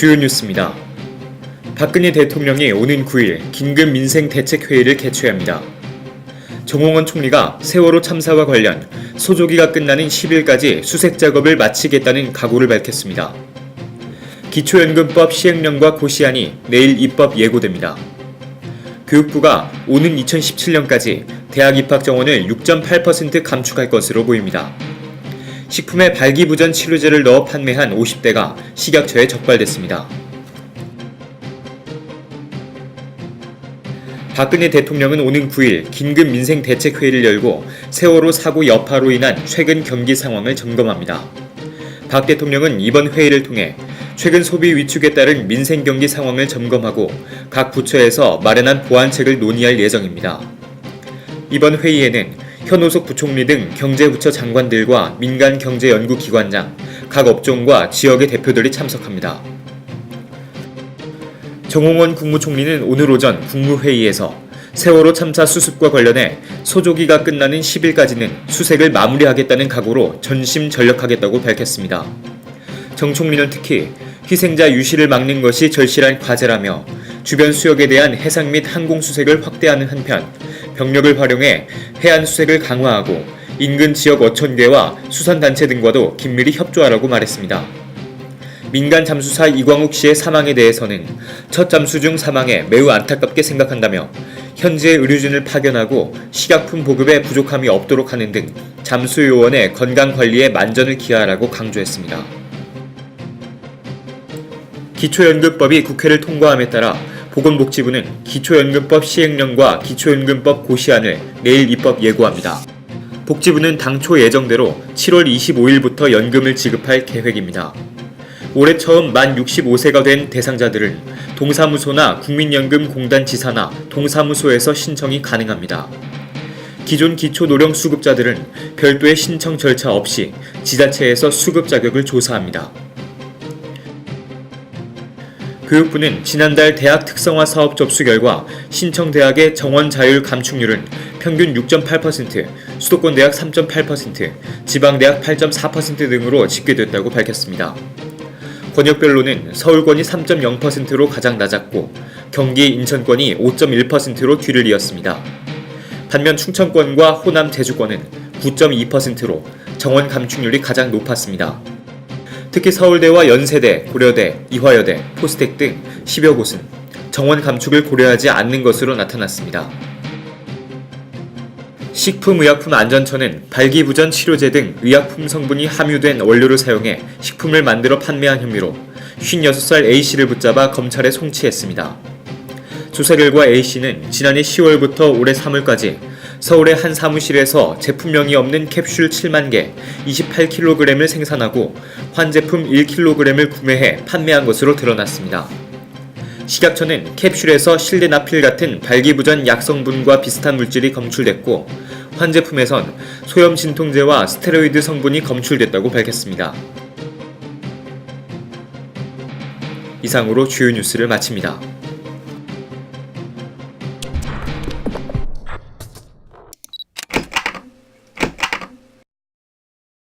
주요 뉴스입니다. 박근혜 대통령이 오는 9일 긴급 민생 대책 회의를 개최합니다. 정홍원 총리가 세월호 참사와 관련 소조기가 끝나는 10일까지 수색 작업을 마치겠다는 각오를 밝혔습니다. 기초연금법 시행령과 고시안이 내일 입법 예고됩니다. 교육부가 오는 2017년까지 대학 입학 정원을 6.8% 감축할 것으로 보입니다. 식품에 발기부전 치료제를 넣어 판매한 50대가 식약처에 적발됐습니다. 박근혜 대통령은 오는 9일 긴급 민생 대책 회의를 열고 세월호 사고 여파로 인한 최근 경기 상황을 점검합니다. 박 대통령은 이번 회의를 통해 최근 소비 위축에 따른 민생 경기 상황을 점검하고 각 부처에서 마련한 보완책을 논의할 예정입니다. 이번 회의에는 현오석 부총리 등 경제부처 장관들과 민간 경제연구기관장, 각 업종과 지역의 대표들이 참석합니다. 정홍원 국무총리는 오늘 오전 국무회의에서 세월호 참사 수습과 관련해 소조기가 끝나는 10일까지는 수색을 마무리하겠다는 각오로 전심 전력하겠다고 밝혔습니다. 정 총리는 특히 희생자 유실을 막는 것이 절실한 과제라며 주변 수역에 대한 해상 및 항공 수색을 확대하는 한편 병력을 활용해 해안 수색을 강화하고 인근 지역 어촌계와 수산단체 등과도 긴밀히 협조하라고 말했습니다. 민간 잠수사 이광욱 씨의 사망에 대해서는 첫 잠수 중 사망에 매우 안타깝게 생각한다며 현재 의료진을 파견하고 식약품 보급에 부족함이 없도록 하는 등 잠수 요원의 건강 관리에 만전을 기하라고 강조했습니다. 기초연금법이 국회를 통과함에 따라 보건복지부는 기초연금법 시행령과 기초연금법 고시안을 내일 입법 예고합니다. 복지부는 당초 예정대로 7월 25일부터 연금을 지급할 계획입니다. 올해 처음 만 65세가 된 대상자들은 동사무소나 국민연금공단 지사나 동사무소에서 신청이 가능합니다. 기존 기초노령수급자들은 별도의 신청 절차 없이 지자체에서 수급 자격을 조사합니다. 교육부는 지난달 대학 특성화 사업 접수 결과 신청 대학의 정원 자율 감축률은 평균 6.8%, 수도권 대학 3.8%, 지방 대학 8.4% 등으로 집계됐다고 밝혔습니다. 권역별로는 서울권이 3.0%로 가장 낮았고 경기 인천권이 5.1%로 뒤를 이었습니다. 반면 충청권과 호남 제주권은 9.2%로 정원 감축률이 가장 높았습니다. 특히 서울대와 연세대, 고려대, 이화여대, 포스텍 등 10여 곳은 정원 감축을 고려하지 않는 것으로 나타났습니다. 식품의약품안전처는 발기부전 치료제 등 의약품 성분이 함유된 원료를 사용해 식품을 만들어 판매한 혐의로 56살 A씨를 붙잡아 검찰에 송치했습니다. 조사 결과 A씨는 지난해 10월부터 올해 3월까지 서울의 한 사무실에서 제품명이 없는 캡슐 7만 개 28kg을 생산하고 환제품 1kg을 구매해 판매한 것으로 드러났습니다. 식약처는 캡슐에서 실데나필 같은 발기부전 약성분과 비슷한 물질이 검출됐고 환제품에선 소염 진통제와 스테로이드 성분이 검출됐다고 밝혔습니다. 이상으로 주요 뉴스를 마칩니다.